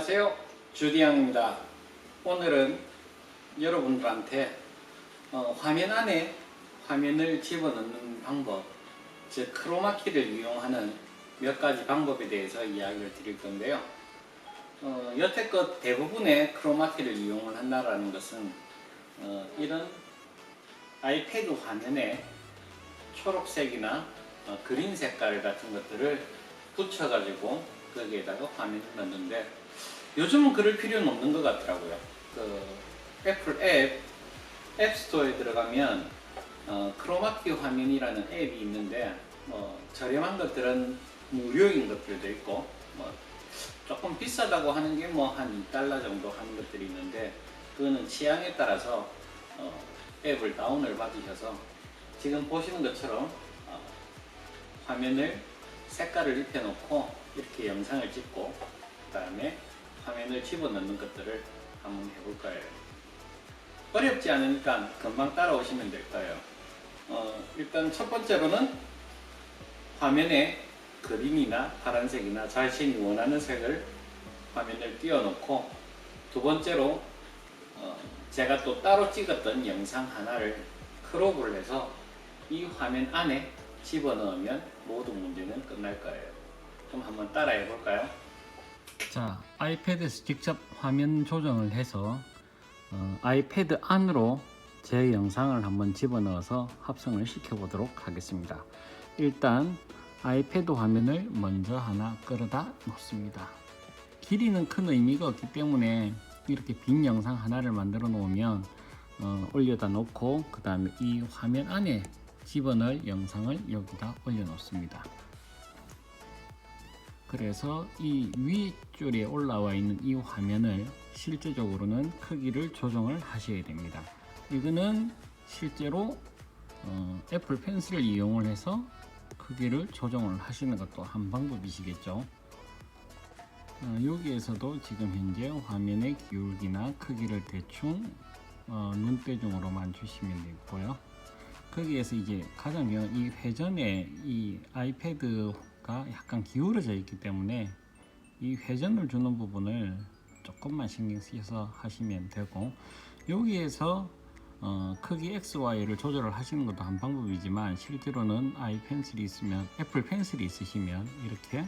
안녕하세요. 주디양입니다. 오늘은 여러분들한테 어, 화면 안에 화면을 집어넣는 방법, 즉 크로마키를 이용하는 몇 가지 방법에 대해서 이야기를 드릴 건데요. 어, 여태껏 대부분의 크로마키를 이용을 한다라는 것은 어, 이런 아이패드 화면에 초록색이나 어, 그린 색깔 같은 것들을 붙여가지고 거기에다가 화면을 넣는데 요즘은 그럴 필요는 없는 것 같더라고요. 그 애플 앱 앱스토어에 들어가면 어, 크로마키 화면이라는 앱이 있는데 뭐 저렴한 것들은 무료인 것들도 있고 뭐 조금 비싸다고 하는 게 뭐 한 2달러 정도 하는 것들이 있는데 그거는 취향에 따라서 어, 앱을 다운을 받으셔서 지금 보시는 것처럼 어, 화면을 색깔을 입혀놓고 이렇게 영상을 찍고 그 다음에 화면을 집어넣는 것들을 한번 해볼 거예요. 어렵지 않으니까 금방 따라오시면 될 거예요. 어, 일단 첫 번째로는 화면에 그림이나 파란색이나 자신이 원하는 색을 화면을 띄워놓고 두 번째로 어, 제가 또 따로 찍었던 영상 하나를 크롭을 해서 이 화면 안에 집어넣으면 모든 문제는 끝날 거예요. 그럼 한번 따라해 볼까요? 자, 아이패드에서 직접 화면 조정을 해서 어, 아이패드 안으로 제 영상을 한번 집어넣어서 합성을 시켜 보도록 하겠습니다. 일단 아이패드 화면을 먼저 하나 끌어다 놓습니다. 길이는 큰 의미가 없기 때문에 이렇게 빈 영상 하나를 만들어 놓으면 어, 올려다 놓고 그 다음에 이 화면 안에 집어넣을 영상을 여기다 올려 놓습니다. 그래서 이 위줄에 올라와 있는 이 화면을 실제적으로는 크기를 조정을 하셔야 됩니다. 이거는 실제로 어, 애플 펜슬을 이용을 해서 크기를 조정을 하시는 것도 한 방법이시겠죠. 어, 여기에서도 지금 현재 화면의 기울기나 크기를 대충 어, 눈대중으로만 주시면 되고요. 거기에서 이제 가장 중요한 이 회전에 이 아이패드 가 약간 기울어져 있기 때문에 이 회전을 주는 부분을 조금만 신경 쓰셔서 하시면 되고 여기에서 어, 크기 X, Y를 조절을 하시는 것도 한 방법이지만 실제로는 아이 펜슬이 있으면 애플 펜슬이 있으시면 이렇게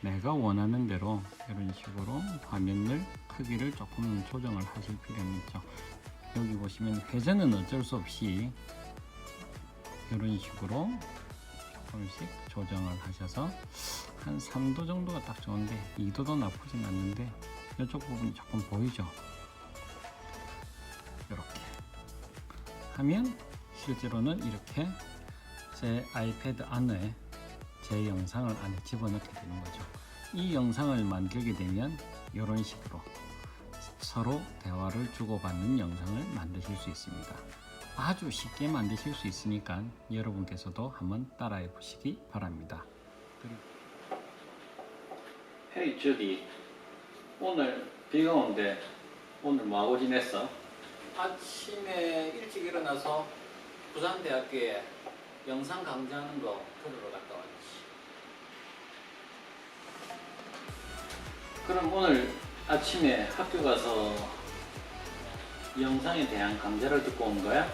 내가 원하는 대로 이런 식으로 화면을 크기를 조금 조정을 하실 필요는 있죠. 여기 보시면 회전은 어쩔 수 없이 이런 식으로 조금씩 조정을 하셔서 한 3도 정도가 딱 좋은데 2도도 나쁘진 않는데 이쪽 부분이 조금 보이죠? 이렇게. 하면 실제로는 이렇게 제 아이패드 안에 제 영상을 안에 집어넣게 되는 거죠. 이 영상을 만들게 되면 이런 식으로 서로 대화를 주고받는 영상을 만드실 수 있습니다 아주 쉽게 만드실 수 있으니까 여러분께서도 한번 따라해 보시기 바랍니다. 헤이 주디 오늘 비가 오는데 오늘 뭐하고 지냈어? 아침에 일찍 일어나서 부산대학교에 영상 강좌하는 거 들으러 갔다 왔지 그럼 오늘 아침에 학교 가서 영상에 대한 강좌를 듣고 온 거야?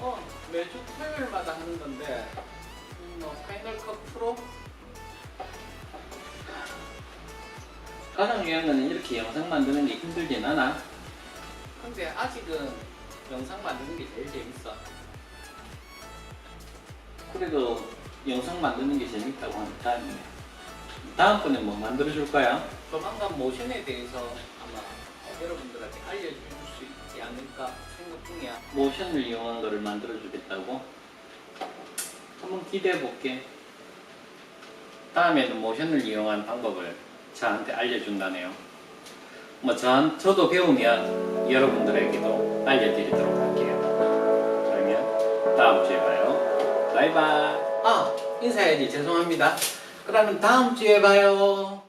어, 매주 토요일마다 하는 건데, 음, 뭐, 파이널 컷 프로? 가장 중요한 거는 이렇게 영상 만드는 게 힘들진 않아. 근데 아직은 영상 만드는 게 제일 재밌어. 그래도 영상 만드는 게 재밌다고 다행이네. 다음번에 뭐 만들어줄 거야? 조만간 모션에 대해서 아마 여러분들한테 알려줄 않을까 생각 중이야. 모션을 이용한 거를 만들어주겠다고? 한번 기대해 볼게. 다음에는 모션을 이용한 방법을 저한테 알려준다네요. 뭐 전, 저도 배우면 여러분들에게도 알려드리도록 할게요. 그러면 다음 주에 봐요. 바이바이. 아, 인사해야지. 죄송합니다. 그러면 다음 주에 봐요.